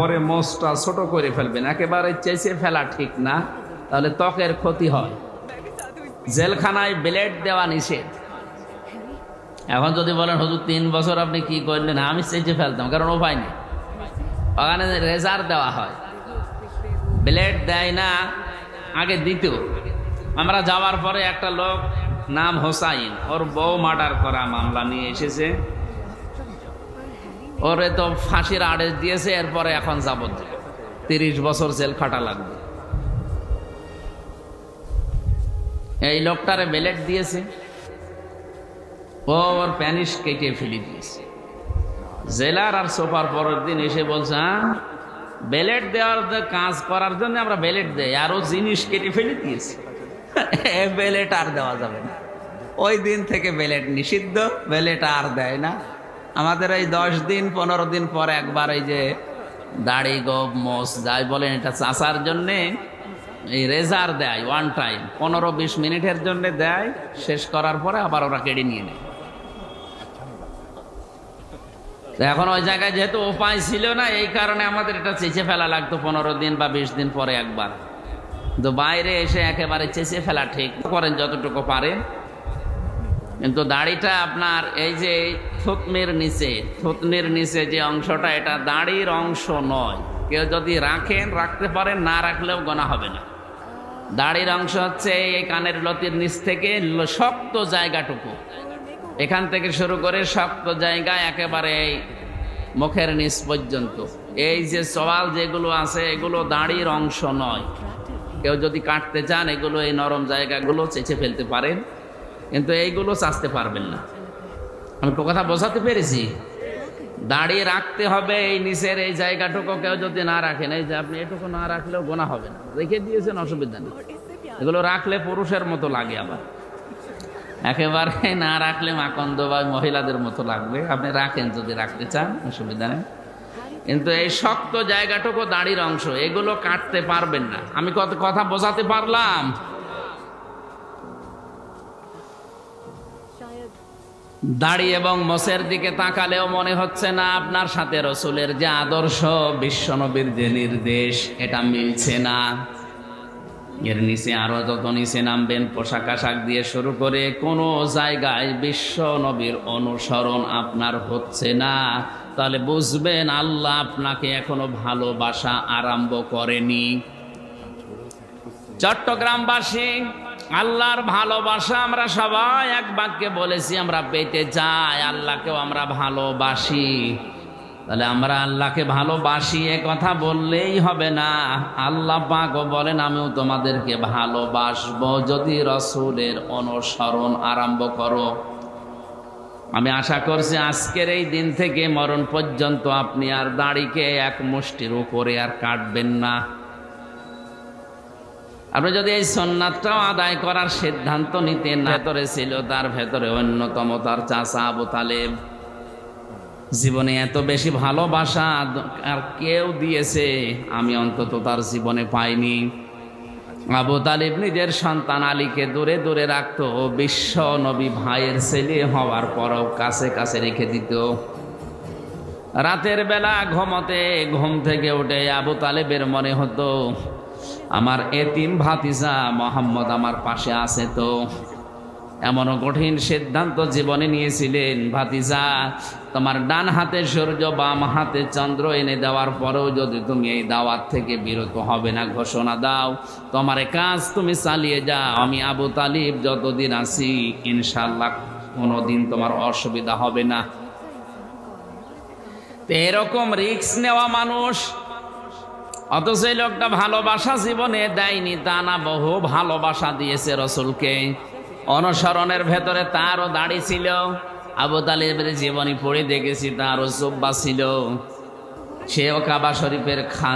পরে মোষটা ছোট করে ফেলবেন। একেবারে চেঁচে ফেলা ঠিক না, তাহলে ত্বকের ক্ষতি হয়। জেলখানায় ব্লেড দেওয়া নিষেধ। এখন যদি বলেন, হুজুর, তিন বছর আপনি কি করলেন? আমি চেঁচে ফেলতাম, কারণ উপায় নেই। ওখানে রেজার দেওয়া হয়। ব্লেড দেয় না, আগে দিত আমরা যাওয়ার পরে একটা লোক, নাম হোসাইন, ওর বউ মার্ডার করা মামলা নিয়ে এসেছে। ওরে তো ফাঁসির আদেশ দিয়েছে, এরপরে এখন যাবজ্জীবন তিরিশ বছর জেল খাটা লাগবে। এই লোকটারে বেলেট দিয়েছে। ও ওর প্যানিস কেটে ফেলে দিয়েছে। জেলার আর সোফার পরের দিন এসে বলছে হ্যাঁ বেলেট দেওয়ার কাজ করার জন্য আমরা বেলেট দেই, আর জিনিস কেটে ফেলে দিয়েছি। বেলেট আর দেওয়া যাবে না। ওই দিন থেকে বেলেট নিষিদ্ধ বেলেট আর দেয় না। আমাদের এই দশ দিন, পনেরো দিন পর একবার এই যে দাড়ি, গোপ, মোষ, যাই বলেন, এটা চাষার জন্যে এই রেজার দেয় ওয়ান টাইম পনেরো, বিশ মিনিটের জন্য দেয়, শেষ করার পরে আবার ওরা কেড়ে নিয়ে নেয়। এখন ওই জায়গায় যেহেতু উপায় ছিল না, এই কারণে আমাদের এটা চেঁচে ফেলা লাগতো পনেরো দিন বা বিশ দিন পরে একবার। তো বাইরে এসে একেবারে চেঁচে ফেলা ঠিক। করেন যতটুকু পারেন। কিন্তু দাড়িটা আপনার এই যে থুতনির নিচে থুতনির নিচে যে অংশটা, এটা দাড়ির অংশ নয়। কেউ যদি রাখেন, রাখতে পারেন, না রাখলেও গোনা হবে না। দাড়ির অংশ হচ্ছে এই কানের লতির নিচ থেকে শক্ত জায়গাটুকু। এখান থেকে শুরু করে শক্ত জায়গা একেবারে মুখের নিচ পর্যন্ত। এই যে সওয়াল যেগুলো আছে, এগুলো দাড়ির অংশ নয়। কেউ যদি কাটতে চান, এগুলো এই নরম জায়গাগুলো চেঁচে ফেলতে পারেন। কিন্তু এইগুলো চাচতে পারবেন না। আমি তো কথা বোঝাতে পেরেছি। দাঁড়িয়ে রাখতে হবে এই নিচের এই জায়গাটুকু কেউ যদি না রাখেন, এই যে আপনি এটুকু না রাখলেও গোনা হবে না। রেখে দিয়েছেন, অসুবিধা নেই। এগুলো রাখলে পুরুষের মতো লাগে আবার। একেবারে না রাখলে মাকন্দ বা মহিলাদের মতো লাগবে। আপনি রাখেন যদি রাখতে চান, অসুবিধা নেই। কিন্তু এই শক্ত জায়গাটুকু দাড়ির অংশ, এগুলো কাটতে পারবেন না। আমি কত কথা বোঝাতে পারলাম? দাড়ি এবং মোষের দিকে তাকালেও মনে হচ্ছে না আপনার সাথে রসুলের যে আদর্শ বিশ্বনবীর যে নির্দেশ, এটা মিলছে না। এর নিচে আরও যত নিচে নামবেন, পোশাক আশাক দিয়ে শুরু করে কোনো জায়গায় বিশ্ব নবীর অনুসরণ আপনার হচ্ছে না। তাহলে বুঝবেন আল্লাহ আপনাকে এখনও ভালোবাসা আরম্ভ করেনি। চট্টগ্রামবাসী আল্লাহর ভালোবাসা আমরা সবাই এক বাক্যে বলেছি, আমরা পেতে চাই, আল্লাহকেও আমরা ভালোবাসি। তাহলে আমরা আল্লাহকে ভালোবাসি, এ কথা বললেই হবে না। আল্লাহ পাকও বলেন, আমিও তোমাদেরকে ভালোবাসবো। যদি রসুলের অনুসরণ আরম্ভ করো। আমি আশা করছি আজকের এই দিন থেকে মরণ পর্যন্ত আপনি আর দাড়িকে এক মুষ্টির উপরে আর কাটবেন না। আপনি যদি এই সন্ন্যাতটাও আদায় করার সিদ্ধান্ত নিতেন ভেতরে ছিল তার ভেতরে অন্যতম তার চাষা আবু তালেব। জীবনে এত বেশি ভালোবাসা আর কেউ দিয়েছে, আমি অন্তত তার জীবনে পাইনি। আবু তালিব নিজের সন্তান আলীকে দূরে দূরে রাখতো বিশ্ব নবী ভাইয়ের ছেলে হওয়ার পরও কাছে কাছে রেখে দিত। রাতের বেলা ঘুমতে, ঘুম থেকে উঠে আবু তালেবের মনে হতো আমার এতিম ভাতিজা মোহাম্মদ আমার পাশে আছে তো। এমনও কঠিন সিদ্ধান্ত জীবনে নিয়েছিলেন ভাতিজা। তোমার ডান হাতে সূর্য, বাম হাতে চন্দ্র এনে দেওয়ার পরেও যদি তুমি এই দাওয়াত থেকে বিরত হবে না, ঘোষণা দাও। তোমার কাজ তুমি চালিয়ে যাও। আমি আবু তালিব যতদিন আছি ইনশাল্লাহ কোনোদিন তোমার অসুবিধা হবে না। এরকম রিক্স নেওয়া মানুষ অথচ এই লোকটা ভালোবাসা জীবনে দেয়নি, তা না বহু ভালোবাসা দিয়েছে রসুলকে। অনুসরণের ভেতরে তারও দাড়ি ছিল, আবু তালিবের জীবনী পড়ে দেখেছি তারও জব্বা ছিল। সেও কাবা শরীফের খা